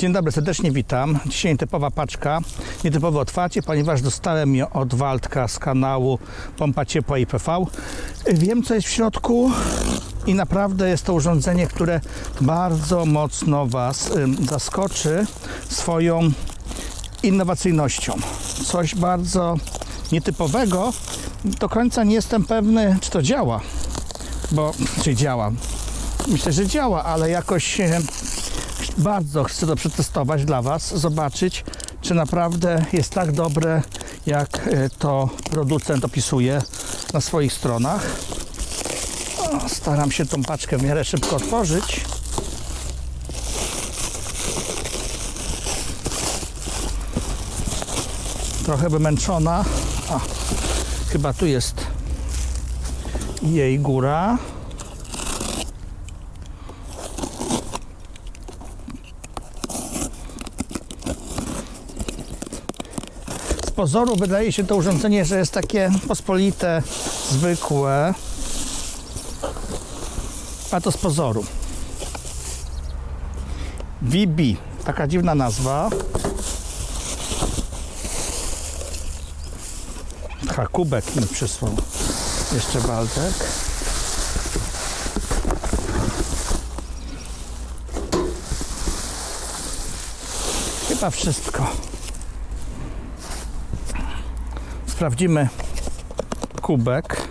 Dzień dobry, serdecznie witam. Dzisiaj nietypowa paczka, nietypowe otwarcie, ponieważ dostałem je od Waldka z kanału Pompa Ciepła IPV. Wiem, co jest w środku i naprawdę jest to urządzenie, które bardzo mocno Was zaskoczy swoją innowacyjnością. Coś bardzo nietypowego. Do końca nie jestem pewny, czy to działa, bo czy działa. Myślę, że działa, ale jakoś bardzo chcę to przetestować dla Was, zobaczyć, czy naprawdę jest tak dobre, jak e, to producent opisuje na swoich stronach. O, staram się tą paczkę w miarę szybko otworzyć. Trochę wymęczona. A, chyba tu jest jej góra. Pozoru wydaje się to urządzenie, że jest takie pospolite, zwykłe. A to z pozoru. VB, taka dziwna nazwa. Ha, kubek mi przysłał. Jeszcze Waldek. Chyba wszystko. Sprawdzimy kubek.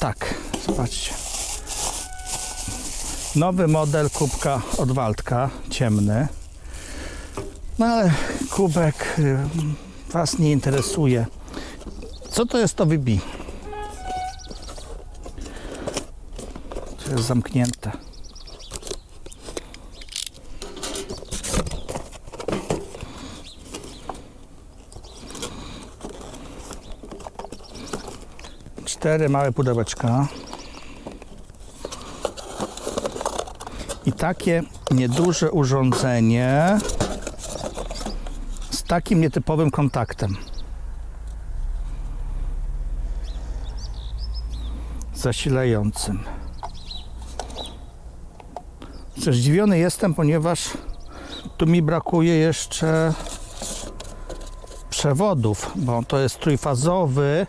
Tak, zobaczcie. Nowy model kubka od Waldka, ciemny. No ale kubek y, Was nie interesuje. Co to jest to wybi? To jest zamknięte. Cztery małe pudełeczka. I takie nieduże urządzenie z takim nietypowym kontaktem. Zasilającym. Zdziwiony jestem, ponieważ tu mi brakuje jeszcze przewodów, bo to jest trójfazowy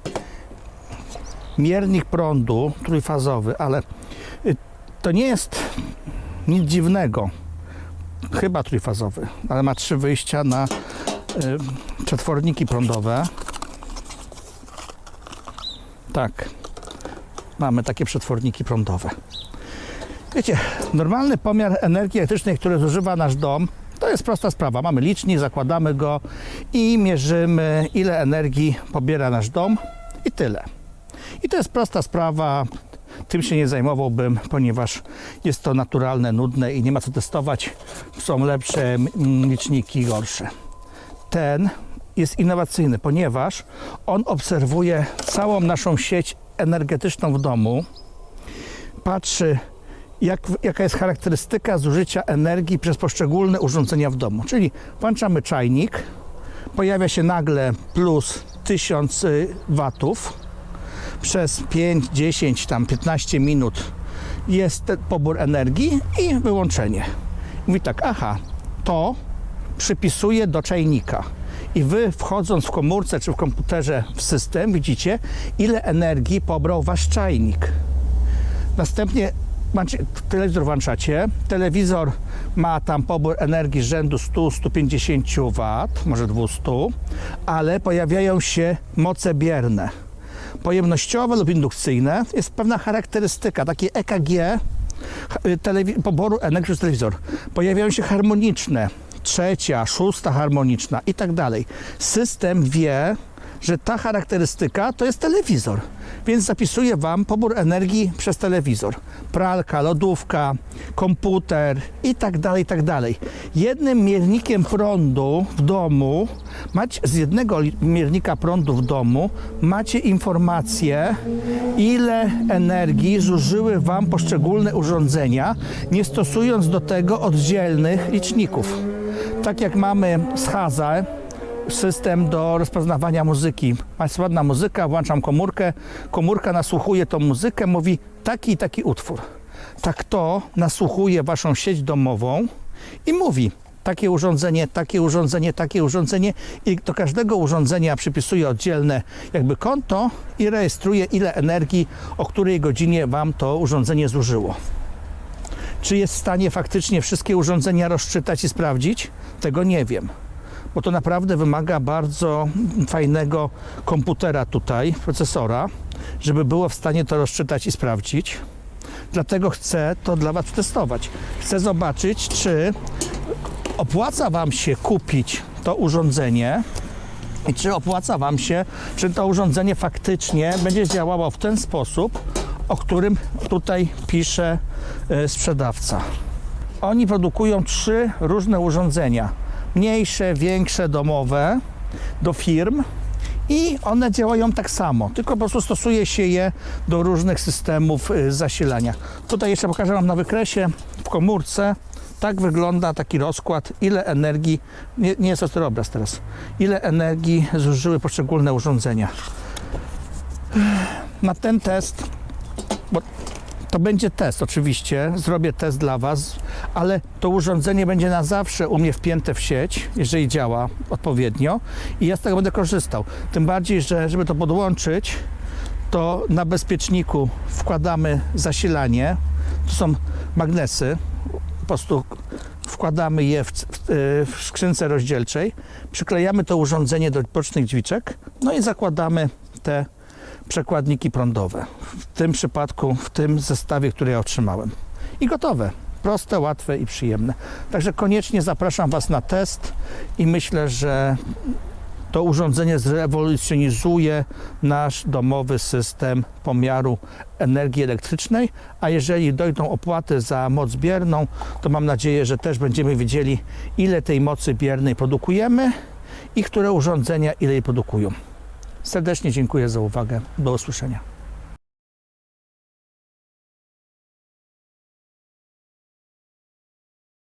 miernik prądu, trójfazowy, ale y, to nie jest nic dziwnego. Chyba trójfazowy, ale ma trzy wyjścia na y, przetworniki prądowe. Tak, mamy takie przetworniki prądowe. Wiecie, normalny pomiar energii elektrycznej, który zużywa nasz dom, to jest prosta sprawa. Mamy licznik, zakładamy go i mierzymy, ile energii pobiera nasz dom i tyle. I to jest prosta sprawa. Tym się nie zajmowałbym, ponieważ jest to naturalne, nudne i nie ma co testować. Są lepsze liczniki, gorsze. Ten jest innowacyjny, ponieważ on obserwuje całą naszą sieć energetyczną w domu, patrzy, jak, jaka jest charakterystyka zużycia energii przez poszczególne urządzenia w domu. Czyli włączamy czajnik, pojawia się nagle plus 1000 watów przez 5, 10, tam 15 minut jest pobór energii i wyłączenie. Mówi tak, aha, to przypisuje do czajnika. I wy wchodząc w komórce czy w komputerze w system widzicie, ile energii pobrał wasz czajnik. Następnie macie, telewizor włączacie. Telewizor ma tam pobór energii rzędu 100-150 W, może 200, ale pojawiają się moce bierne pojemnościowe lub indukcyjne jest pewna charakterystyka, takie EKG telewi- poboru energii przez telewizor. Pojawiają się harmoniczne, trzecia, szósta harmoniczna i tak dalej. System wie, że ta charakterystyka to jest telewizor, więc zapisuje Wam pobór energii przez telewizor. Pralka, lodówka, komputer i tak dalej, i tak dalej. Jednym miernikiem prądu w domu, macie, z jednego miernika prądu w domu macie informację, ile energii zużyły Wam poszczególne urządzenia, nie stosując do tego oddzielnych liczników. Tak jak mamy z Haza, system do rozpoznawania muzyki. Jest ładna muzyka, włączam komórkę, komórka nasłuchuje tą muzykę, mówi taki i taki utwór. tak to nasłuchuje waszą sieć domową i mówi takie urządzenie, takie urządzenie, takie urządzenie i do każdego urządzenia przypisuje oddzielne jakby konto i rejestruje ile energii, o której godzinie wam to urządzenie zużyło. Czy jest w stanie faktycznie wszystkie urządzenia rozczytać i sprawdzić? Tego nie wiem bo to naprawdę wymaga bardzo fajnego komputera tutaj, procesora, żeby było w stanie to rozczytać i sprawdzić. Dlatego chcę to dla Was testować. Chcę zobaczyć, czy opłaca Wam się kupić to urządzenie i czy opłaca Wam się, czy to urządzenie faktycznie będzie działało w ten sposób, o którym tutaj pisze e, sprzedawca. Oni produkują trzy różne urządzenia. Mniejsze, większe, domowe do firm i one działają tak samo, tylko po prostu stosuje się je do różnych systemów y, zasilania. Tutaj jeszcze pokażę Wam na wykresie w komórce. Tak wygląda taki rozkład, ile energii, nie, nie jest to ten obraz teraz, ile energii zużyły poszczególne urządzenia. Na ten test, bo to będzie test oczywiście, zrobię test dla Was, ale to urządzenie będzie na zawsze u mnie wpięte w sieć, jeżeli działa odpowiednio i ja z tego będę korzystał. Tym bardziej, że żeby to podłączyć, to na bezpieczniku wkładamy zasilanie, to są magnesy, po prostu wkładamy je w, w, w skrzynce rozdzielczej, przyklejamy to urządzenie do bocznych drzwiczek, no i zakładamy te przekładniki prądowe. W tym przypadku, w tym zestawie, który ja otrzymałem. I gotowe. Proste, łatwe i przyjemne. Także koniecznie zapraszam Was na test i myślę, że to urządzenie zrewolucjonizuje nasz domowy system pomiaru energii elektrycznej, a jeżeli dojdą opłaty za moc bierną, to mam nadzieję, że też będziemy wiedzieli, ile tej mocy biernej produkujemy i które urządzenia ile jej produkują. Serdecznie dziękuję za uwagę. Do usłyszenia.